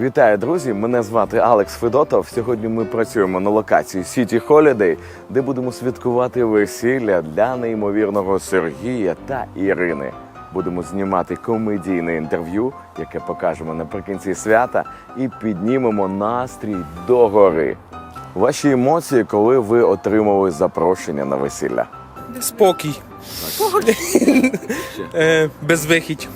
Вітаю, друзі! Мене звати Алекс Федотов. Сьогодні ми працюємо на локації City Holiday, де будемо святкувати весілля для неймовірного Сергія та Ірини. Будемо знімати комедійне інтерв'ю, яке покажемо наприкінці свята, і піднімемо настрій до гори. Ваші емоції, коли ви отримали запрошення на весілля. Спокій. Е, Безвихідь.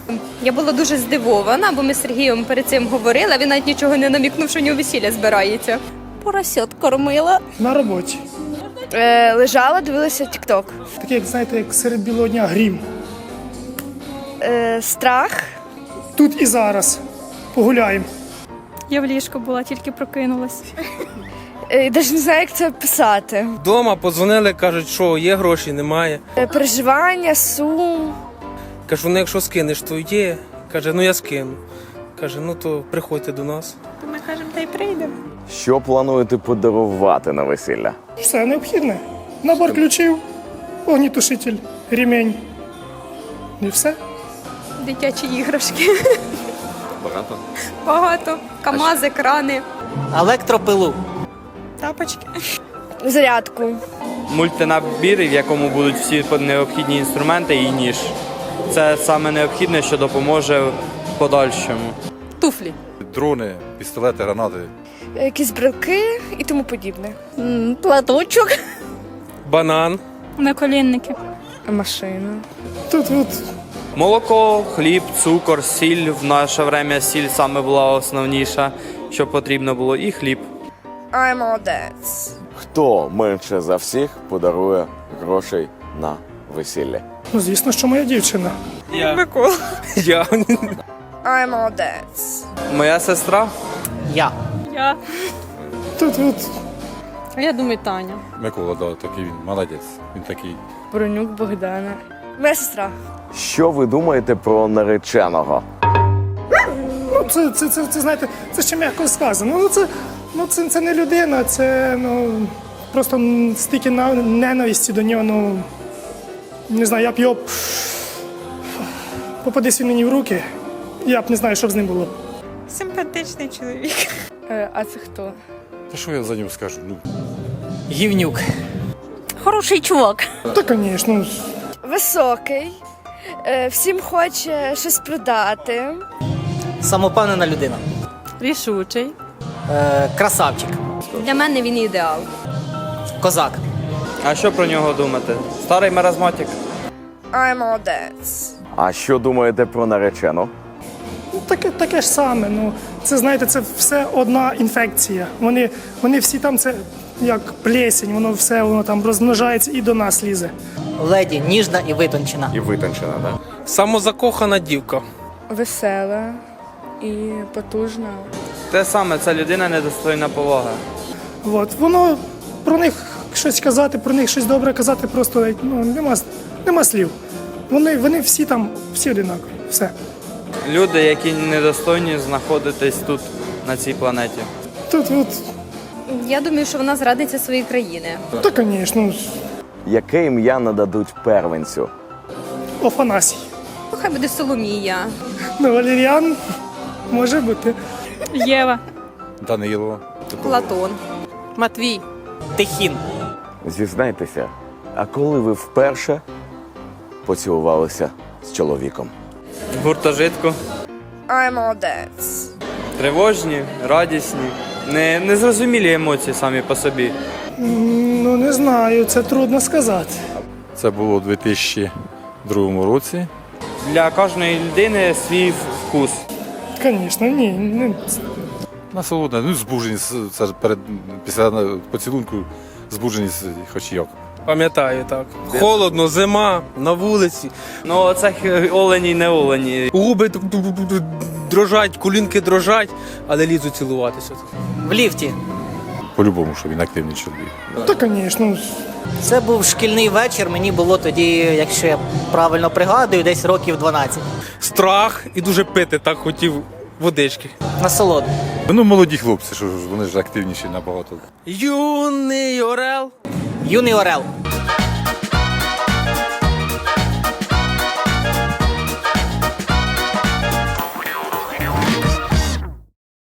Я була дуже здивована, бо ми з Сергієм перед цим говорили, він навіть нічого не намікнув, що у нього весілля збирається. Поросят кормила. На роботі. Е, лежала, дивилася тік-ток. Таке, як знаєте, як серед білого дня грім. Е, страх. Тут і зараз. Погуляємо. Я в ліжку була, тільки прокинулась. Е, навіть не знаю, як це писати. Дома подзвонили, кажуть, що є гроші, немає. Е, переживання, сум. Кажу, ну якщо скинеш, то є. Каже, ну я скину. Каже, ну то приходьте до нас. То ми кажемо, та й прийдемо. Що плануєте подарувати на весілля? Все необхідне. Набор ключів, огнітушитель, рімень. І все. Дитячі іграшки. Багато. Багато. Камази, крани. електропилу. Тапочки. Зарядку. мультинабір, в якому будуть всі необхідні інструменти і ніж. Це саме необхідне, що допоможе в подальшому. Туфлі. Дрони, пістолети, гранати. Якісь брелки і тому подібне. Платочок. Банан. Наколінники. Машина. Тут от Молоко, хліб, цукор, сіль. В наше время сіль саме була основніша, що потрібно було, і хліб. Ай, молодець. Хто менше за всіх подарує грошей на весілля? ну, звісно, що моя дівчина. Я. Микола. Я. Ай, молодець. Моя сестра Я. Я. Тут от Я думаю, Таня. Микола, да, такий він, молодець. Він такий. Бронюк Богдана. Моя сестра. Що ви думаєте про нареченого? ну, це, це, це, це, знаєте, це ще м'яко сказано. Ну це, ну, це, це не людина, це ну, просто стільки ненависті до нього. Ну, не знаю, я б його. Попадись він мені в руки, я б не знаю, що б з ним було. Симпатичний чоловік. Е, а це хто? Та що я за нього скажу? Ну, Гівнюк. Хороший чувак. Та, звісно, Високий. Е, всім хоче щось продати. Самопевнена людина. Рішучий. Е, красавчик. Для мене він ідеал. Козак. А що про нього думати? Старий маразматик. Ай, молодець. А що думаєте про наречену? Ну, таке, таке ж саме. Ну, це знаєте, це все одна інфекція. Вони, вони всі там це як плесень, воно все воно там розмножається і до нас лізе. Леді ніжна і витончена. І витончена, так? Самозакохана дівка. Весела і потужна. Те саме, ця людина недостойна поваги. От, воно про них щось казати, про них щось добре казати, просто ну, нема, нема слів. Вони, вони всі там, всі одинакові. Все. Люди, які недостойні знаходитись тут, на цій планеті. Тут от, Я думаю, що вона зрадиться своїй країни. та, звісно, Яке ім'я нададуть первенцю? Офанасій. Хай буде Соломія. Ну, Валеріан може бути. Єва. Данило. Платон. Матвій. Тихін. Зізнайтеся, а коли ви вперше поцілувалися з чоловіком? Гуртожитку. Ай, молодець. Тривожні, радісні, не, незрозумілі емоції самі по собі. Ну, не знаю, це трудно сказати. Це було у 2002 році. Для кожної людини свій вкус. Звісно, ні. Не, Насолодна, ну збуженість, це ж перед після поцілунку збуженість хоч як. Пам'ятаю так. Холодно, зима, на вулиці. Ну, це олені, не олені. Губи дрожать, колінки дрожать, але лізуть цілуватися. В ліфті. По-любому, що він активний чоловік. та, звісно. Це був шкільний вечір. Мені було тоді, якщо я правильно пригадую, десь років 12. Страх і дуже пити так хотів водички. Насолоду. Ну, молоді хлопці, що ж, вони ж активніші набагато. Юний орел. Юний Орел.